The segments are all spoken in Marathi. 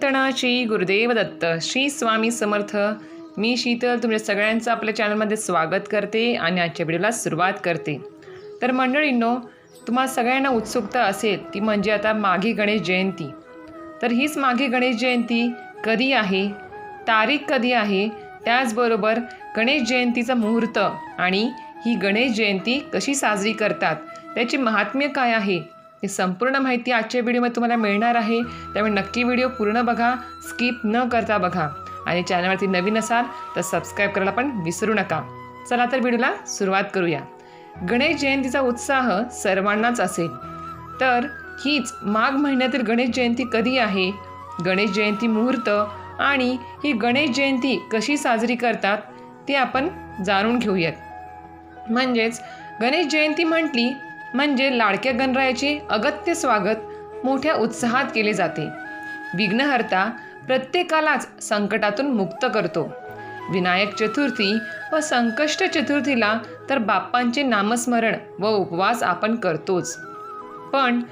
चिंतनाची श्री गुरुदेव दत्त. श्री स्वामी समर्थ. मी शीतल तुमच्या सगळ्यांचं आपल्या चॅनलमध्ये स्वागत करते आणि आजच्या व्हिडिओला सुरुवात करते. तर मंडळींनो तुम्हाला सगळ्यांना उत्सुकता असेल ती म्हणजे आता माघी गणेश जयंती. तर हीच माघी गणेश जयंती कधी आहे? तारीख कधी आहे? त्याचबरोबर गणेश जयंतीचा मुहूर्त आणि ही गणेश जयंती कशी साजरी करतात? त्याचे महात्म्य काय आहे? ही संपूर्ण माहिती आजच्या व्हिडिओमध्ये तुम्हाला मिळणार आहे. त्यामुळे नक्की व्हिडिओ पूर्ण बघा स्किप न करता बघा. आणि चॅनलवरती नवीन असाल तर सबस्क्राईब करायला पण विसरू नका. चला तर व्हिडिओला सुरुवात करूया. गणेश जयंतीचा उत्साह सर्वांनाच असेल. तर हीच माघ महिन्यातील गणेश जयंती कधी आहे? गणेश जयंती मुहूर्त आणि ही गणेश जयंती कशी साजरी करतात ते आपण जाणून घेऊयात. म्हणजेच गणेश जयंती म्हटली म्हणजे लाडक्या गणरायाचे अगत्य स्वागत मोठ्या उत्साहात केले जाते. विघ्नहर्ता प्रत्येकालाच संकटातून मुक्त करतो. विनायक चतुर्थी व संकष्ट चतुर्थीला तर बाप्पांचे नामस्मरण व उपवास आपण करतोच. पण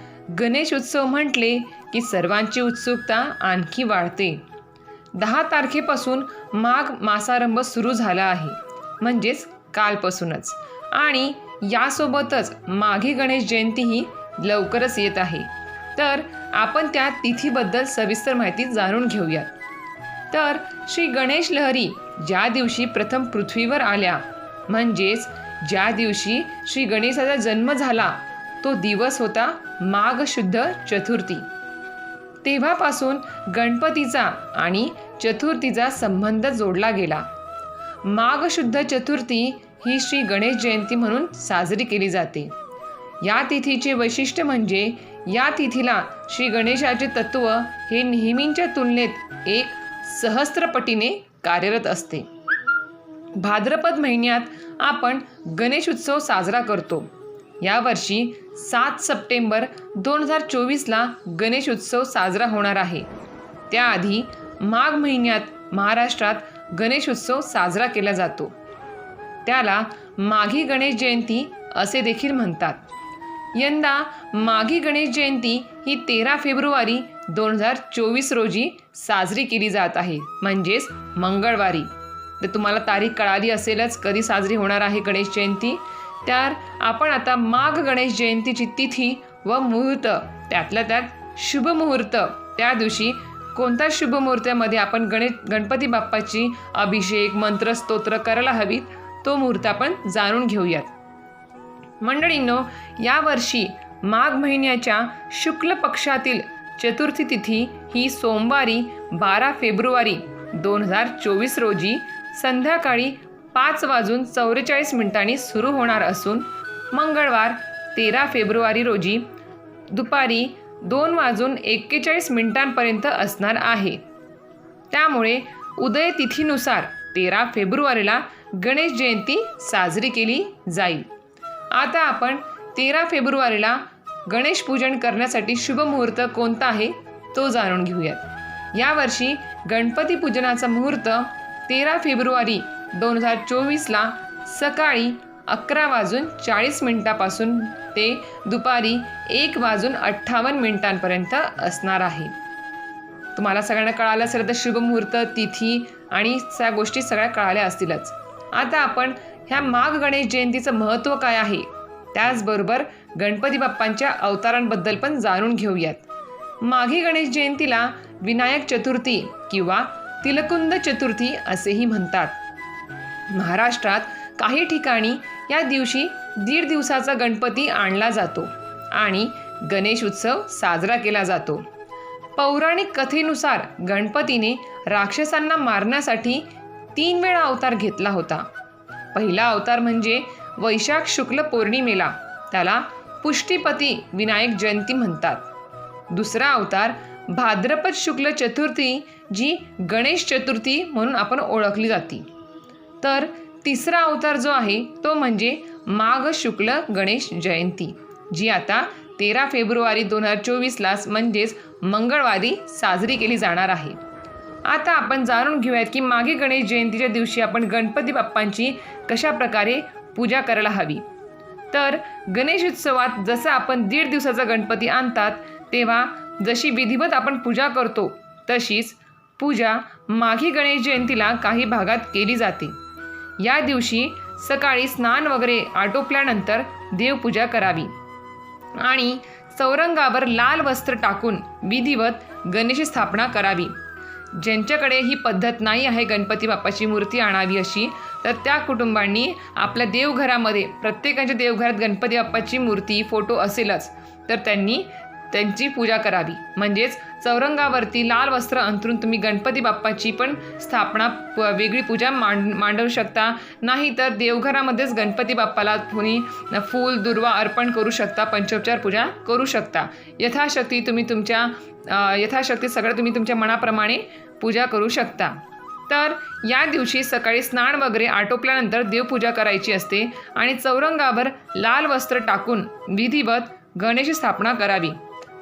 गणेश उत्सव म्हटले की सर्वांची उत्सुकता आणखी वाढते. दहा तारखेपासून माघ मासारंभ सुरू झाला आहे. म्हणजेच कालपासूनच. आणि यासोबतच माघी गणेश जयंतीही लवकरच येत आहे. तर आपण त्या तिथीबद्दल सविस्तर माहिती जाणून घेऊयात. तर श्री गणेश लहरी ज्या दिवशी प्रथम पृथ्वीवर आल्या म्हणजेच ज्या दिवशी श्री गणेशाचा जन्म झाला तो दिवस होता माघ शुद्ध चतुर्थी. तेव्हापासून गणपतीचा आणि चतुर्थीचा संबंध जोडला गेला. माघ शुद्ध चतुर्थी ही श्री गणेश जयंती म्हणून साजरी केली जाते. या तिथीचे वैशिष्ट्य म्हणजे या तिथीला श्री गणेशाचे तत्व हे नेहमींच्या तुलनेत एक सहस्त्रपटीने कार्यरत असते. भाद्रपद महिन्यात आपण गणेश उत्सव साजरा करतो. यावर्षी सात सप्टेंबर दोन हजार चोवीसला गणेश उत्सव साजरा होणार आहे. त्याआधी माघ महिन्यात महाराष्ट्रात गणेश उत्सव साजरा केला जातो. त्याला माघी गणेश जयंती असे देखील म्हणतात. यंदा माघी गणेश जयंती ही तेरा फेब्रुवारी दोन हजार चोवीस रोजी साजरी केली जात आहे. म्हणजेच मंगळवारी. तर तुम्हाला तारीख कळाली असेलच कधी साजरी होणार आहे गणेश जयंती. तर आपण आता माघ गणेश जयंतीची तिथी व मुहूर्त त्यातल्या त्यात शुभ मुहूर्त त्या दिवशी कोणत्या शुभ मुहूर्तामध्ये आपण गणेश गणपती बाप्पाची अभिषेक मंत्र स्तोत्र करायला हवीत? तो मुहूर्त आपण जाणून घेऊयात. मंडळींनो यावर्षी माघ महिन्याच्या शुक्ल पक्षातील चतुर्थी तिथी ही सोमवारी बारा फेब्रुवारी दोन हजार चोवीस रोजी संध्याकाळी पाच वाजून चौवेचाळीस मिनिटांनी सुरू होणार असून मंगळवार तेरा फेब्रुवारी रोजी दुपारी दोन वाजून एक्केचाळीस मिनिटांपर्यंत असणार आहे. त्यामुळे उदय तिथीनुसार तेरा फेब्रुवारीला गणेश जयंती साजरी केली जाईल. आता आपण तेरा फेब्रुवारीला गणेश पूजन करण्यासाठी शुभ मुहूर्त कोणता आहे तो जाणून घेऊयात. यावर्षी गणपती पूजनाचा मुहूर्त तेरा फेब्रुवारी दोन हजार चोवीसला सकाळी अकरा वाजून चाळीस मिनिटापासून ते दुपारी एक वाजून अठ्ठावन्न मिनिटांपर्यंत असणार आहे. तुम्हाला सगळ्यांना कळालं असेल तर शुभ मुहूर्त तिथी आणि त्या गोष्टी सगळ्या कळाल्या असतीलच. आता आपण ह्या माघ गणेश जयंतीचं महत्त्व काय आहे? त्याचबरोबर गणपती बाप्पांच्या अवतारांबद्दल पण जाणून घेऊयात. माघी गणेश जयंतीला विनायक चतुर्थी किंवा तिलकुंद चतुर्थी असेही म्हणतात. महाराष्ट्रात काही ठिकाणी या दिवशी दीड दिवसाचा गणपती आणला जातो आणि गणेश उत्सव साजरा केला जातो. पौराणिक कथेनुसार गणपतीने राक्षसांना मारण्यासाठी तीन वेळा अवतार घेतला होता. पहिला अवतार म्हणजे वैशाख शुक्ल पौर्णिमेला. त्याला पुष्टीपती विनायक जयंती म्हणतात. दुसरा अवतार भाद्रपद शुक्ल चतुर्थी जी गणेश चतुर्थी म्हणून आपण ओळखली जाते. तर तिसरा अवतार जो आहे तो म्हणजे माघ शुक्ल गणेश जयंती जी आता तेरा फेब्रुवारी दोन हजार चोवीसलाच म्हणजेच मंगळवारी साजरी केली जाणार आहे. आता आपण जाणून घेऊयात की मागे गणेश जयंतीच्या दिवशी आपण गणपती बाप्पांची कशा प्रकारे पूजा करायला हवी. तर गणेश उत्सवात जसं आपण दीड दिवसाचा गणपती आणतात तेव्हा जशी विधिवत आपण पूजा करतो तशीच पूजा माघी गणेश जयंतीला काही भागात केली जाते. या दिवशी सकाळी स्नान वगैरे आटोपल्यानंतर देवपूजा करावी. आणि चौरंगावर लाल वस्त्र टाकून विधिवत गणेश स्थापना करावी. ज्यांच्याकडे ही पद्धत नाही आहे गणपती बाप्पाची मूर्ती आणावी अशी तर त्या कुटुंबांनी आपल्या देवघरामध्ये प्रत्येकाच्या देवघरात गणपती बाप्पाची मूर्ती फोटो असेलच. तर त्यांनी त्यांची पूजा करावी. म्हणजेच चौरंगावरती लाल वस्त्र अंतरून तुम्ही गणपती बाप्पाची पण स्थापना प- वेगळी पूजा मांड मांडवू शकता. नाही तर देवघरामध्येच गणपती बाप्पाला तुम्ही फूल दुर्वा अर्पण करू शकता पंचोपचार पूजा करू शकता. यथाशक्ती तुम्ही तुमच्या यथाशक्ती सगळं तुम्ही तुमच्या मनाप्रमाणे पूजा करू शकता. तर या दिवशी सकाळी स्नान वगैरे आटोपल्यानंतर देवपूजा करायची असते आणि चौरंगावर लाल वस्त्र टाकून विधिवत गणेश स्थापना करावी.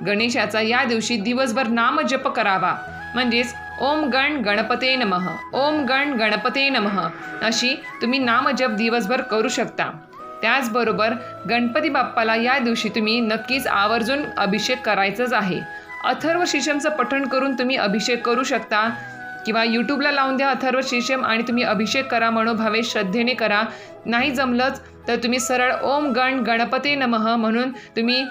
गणेशाचा या दिवशी दिवसभर नामजप करावा. म्हणजेच ओम गण गणपते नमः ओम गण गणपते नमः. अशी तुम्ही नामजप दिवसभर करू शकता. त्याचबरोबर गणपती बाप्पाला या दिवशी तुम्ही नक्कीच आवर्जून अभिषेक करायचंच आहे. अथर्व शीशमचं पठण करून तुम्ही अभिषेक करू शकता. किंवा यूट्यूबला लावून द्या अथर्व शीशम आणि तुम्ही अभिषेक करा मनोभावे श्रद्धेने करा. नाही जमलंच तर तुम्ही सरळ ओम गण गणपते नमः म्हणून तुम्ही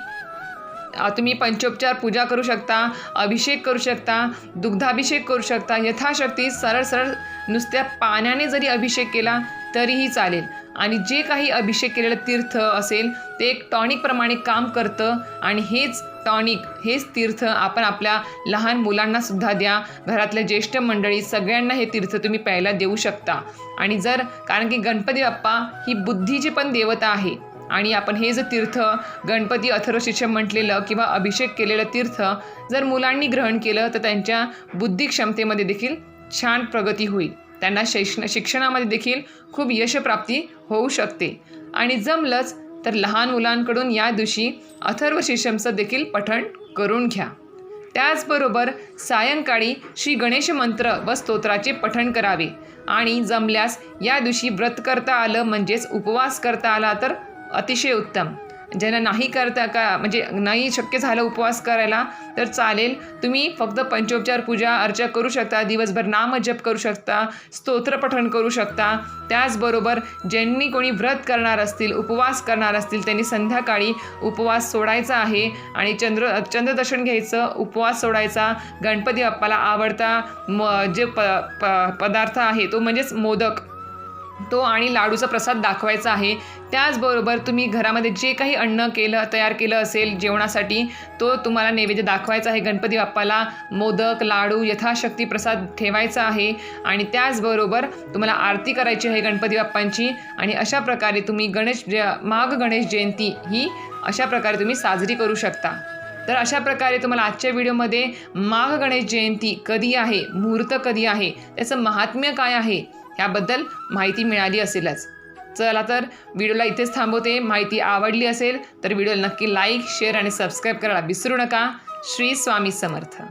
तुम्ही पंचोपचार पूजा करू शकता अभिषेक करू शकता दुग्धाभिषेक करू शकता. यथाशक्ती सरळ सरळ नुसत्या पाण्याने जरी अभिषेक केला तरीही चालेल. आणि जे काही अभिषेक केलेलं तीर्थ असेल ते एक टॉनिकप्रमाणे काम करतं. आणि हेच टॉनिक हेच तीर्थ आपण आपल्या लहान मुलांनासुद्धा द्या. घरातल्या ज्येष्ठ मंडळी सगळ्यांना हे तीर्थ तुम्ही प्यायला देऊ शकता. आणि जर कारण की गणपती बाप्पा ही बुद्धीची पण देवता आहे. आणि आपण हे जे तीर्थ गणपती अथर्वशिक्षण म्हटलेलं किंवा अभिषेक केलेलं तीर्थ जर मुलांनी ग्रहण केलं तर त्यांच्या बुद्धिक क्षमतेमध्ये देखील छान प्रगती होईल. त्यांना शैक्षण शिक्षणामध्ये देखील खूप यशप्राप्ती होऊ शकते. आणि जमलंच तर लहान मुलांकडून या दिवशी अथर्वशिषमचं देखील पठण करून घ्या. त्याचबरोबर सायंकाळी श्री गणेश मंत्र व स्तोत्राचे पठण करावे. आणि जमल्यास या दिवशी व्रत करता आलं म्हणजेच उपवास करता आला तर अतिशय उत्तम. ज्यांना नाही करता का म्हणजे नाही शक्य झालं उपवास करायला तर चालेल. तुम्ही फक्त पंचोपचार पूजा अर्चा करू शकता. दिवसभर नामजप करू शकता. स्तोत्रपठण करू शकता. त्याचबरोबर ज्यांनी कोणी व्रत करणार असतील उपवास करणार असतील त्यांनी संध्याकाळी उपवास सोडायचा आहे. आणि चंद्र चंद्रदर्शन घ्यायचं उपवास सोडायचा. गणपती बाप्पाला आवडता म जे प प पदार्थ आहे तो म्हणजेच मोदक. तो आणि लाडूचा प्रसाद दाखवायचा आहे. त्याचबरोबर तुम्ही घरामध्ये जे काही अन्न केलं तयार केलं असेल जेवणासाठी तो तुम्हाला नैवेद्य दाखवायचा आहे. गणपती बाप्पाला मोदक लाडू यथाशक्ती प्रसाद ठेवायचा आहे. आणि त्याचबरोबर तुम्हाला आरती करायची आहे गणपती बाप्पांची. आणि अशा प्रकारे तुम्ही गणेश ज- माघ गणेश जयंती ही अशा प्रकारे तुम्ही साजरी करू शकता. तर अशा प्रकारे तुम्हाला आजच्या व्हिडिओमध्ये माघ गणेश जयंती कधी आहे मुहूर्त कधी आहे त्याचं महात्म्य काय आहे ह्याबद्दल माहिती मिळाली असेलच. चला तर व्हिडिओला इथेच थांबवते. माहिती आवडली असेल तर व्हिडिओला नक्की लाईक शेअर आणि सबस्क्राईब करायला विसरू नका. श्री स्वामी समर्थ.